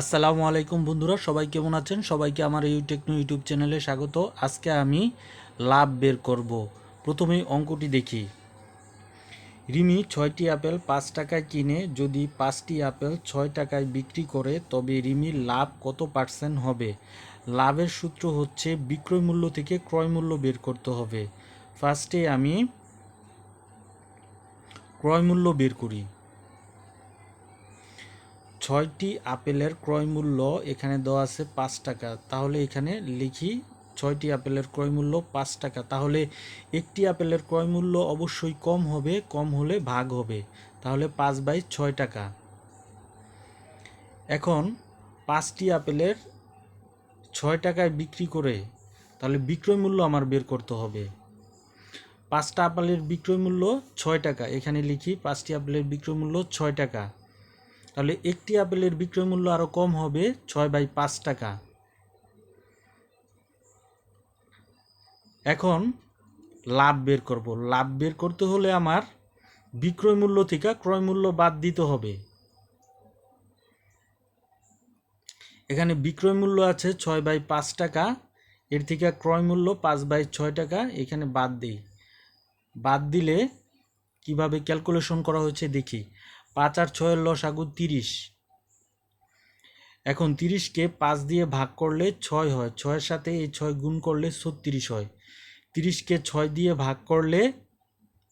আসসালামু আলাইকুম বন্ধুরা, সবাই কেমন আছেন? সবাইকে আমার এই টেকনো ইউটিউব চ্যানেলে স্বাগত। আজকে আমি লাভ বের করব। প্রথমেই অঙ্কটি দেখি। রিমি ছয়টি আপেল পাঁচ টাকায় কিনে, যদি পাঁচটি আপেল ছয় টাকায় বিক্রি করে, তবে রিমির লাভ কত পার্সেন্ট হবে? লাভের সূত্র হচ্ছে বিক্রয় মূল্য থেকে ক্রয় মূল্য বের করতে হবে। ফার্স্টে আমি ক্রয় মূল্য বের করি। ছয়টি আপেলের ক্রয় মূল্য এখানে দেওয়া আছে পাঁচ টাকা। তাহলে এখানে লিখি ছয়টি আপেলের ক্রয় মূল্য পাঁচ টাকা। তাহলে একটি আপেলের ক্রয় মূল্য অবশ্যই কম হবে, কম হলে ভাগ হবে। তাহলে পাঁচ বাই ছয় টাকা। এখন পাঁচটি আপেলের ছয় টাকায় বিক্রি করে তাহলে বিক্রয় মূল্য আমার বের করতে হবে। পাঁচটা আপেলের বিক্রয় মূল্য ছয় টাকা। এখানে লিখি পাঁচটি আপেলের বিক্রয় মূল্য ছয় টাকা। তাহলে একটি আপেলের বিক্রয় মূল্য আরও কম হবে ছয় বাই পাঁচ টাকা। এখন লাভ বের করব। লাভ বের করতে হলে আমার বিক্রয় মূল্য থেকে ক্রয় মূল্য বাদ দিতে হবে। এখানে বিক্রয় মূল্য আছে ছয় বাই পাঁচ টাকা, এর থেকে ক্রয় মূল্য পাঁচ বাই ছয় টাকা, এখানে বাদ দিই। বাদ দিলে কীভাবে ক্যালকুলেশন করা হয়েছে দেখি। পাঁচ আর ছয়ের লসাগু তিরিশ। এখন তিরিশকে পাঁচ দিয়ে ভাগ করলে ছয় হয়। ছয়ের সাথে এই ছয় গুণ করলে ছত্রিশ হয়। তিরিশকে ছয় দিয়ে ভাগ করলে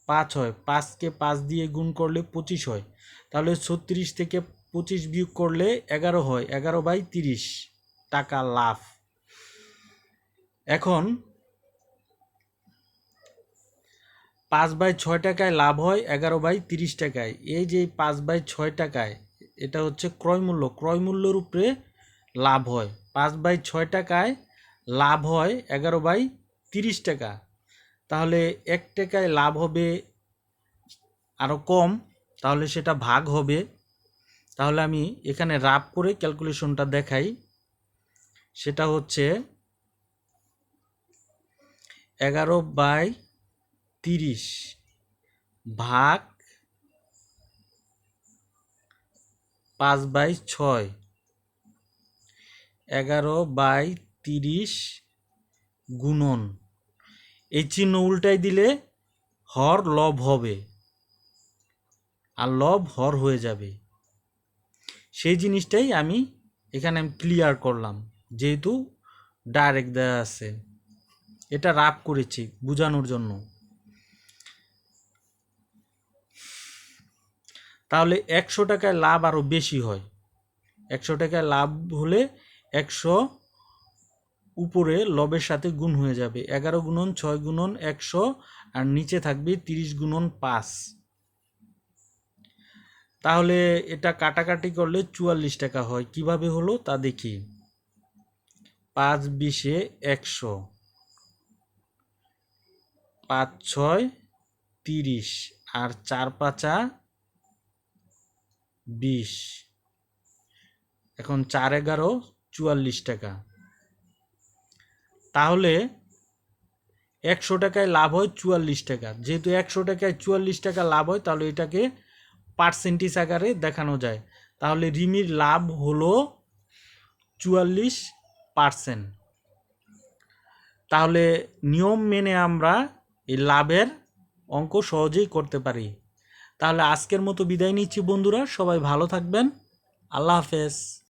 পাঁচ হয়। পাঁচকে পাঁচ দিয়ে গুণ করলে পঁচিশ হয়। তাহলে ছত্রিশ থেকে পঁচিশ বিয়োগ করলে এগারো হয়। এগারো বাই তিরিশ। টাকা লাভ। এখন পাঁচ বাই ছয় টাকায় লাভ হয়, এগারো বাই তিরিশ টাকায়। এই যে পাঁচ বাই ছয় টাকায়, এটা হচ্ছে ক্রয় মূল্য। ক্রয় মূল্যের উপরে লাভ হয়। পাঁচ বাই ছয় টাকায় লাভ হয়, এগারো বাই তিরিশ টাকা। তাহলে এক টাকায় লাভ হবে আরও কম, তাহলে সেটা ভাগ হবে। তাহলে আমি এখানে রাব করে ক্যালকুলেশনটা দেখাই। সেটা হচ্ছে এগারো বাই তিরিশ ভাগ পাঁচ বাই ছয়, এগারো বাই তিরিশ গুণন। এই চিহ্ন উল্টাই দিলে হর লব হবে আর লব হর হয়ে যাবে। সেই জিনিসটাই আমি এখানে আমি ক্লিয়ার করলাম, যেহেতু ডাইরেক্ট দেওয়া আছে। এটা রাপ করেছি বোঝানোর জন্য। তাহলে একশো টাকায় লাভ আরও বেশি হয়। একশো টাকায় লাভ হলে একশো উপরে লবের সাথে গুণ হয়ে যাবে। এগারো গুণন ছয় গুণন একশো আর নিচে থাকবে তিরিশ গুণন পাঁচ। তাহলে এটা কাটাকাটি করলে চুয়াল্লিশ টাকা হয়। কীভাবে হলো তা দেখি। পাঁচ বিশে একশো, পাঁচ ছয় তিরিশ আর চার পাঁচা বিশ। এখন চার এগারো, চুয়াল্লিশ টাকা। তাহলে একশো টাকায় লাভ হয় চুয়াল্লিশ টাকা। যেহেতু একশো টাকায় চুয়াল্লিশ টাকা লাভ হয়, তাহলে এটাকে পার্সেন্টেজ আকারে দেখানো যায়। তাহলে রিমির লাভ হলো চুয়াল্লিশ পার্সেন্ট তাহলে নিয়ম মেনে আমরা এই লাভের অঙ্ক সহজেই করতে পারি। তাহলে আজকের মতো বিদায় নিচ্ছি বন্ধুরা সবাই ভালো থাকবেন। আল্লাহ হাফেজ।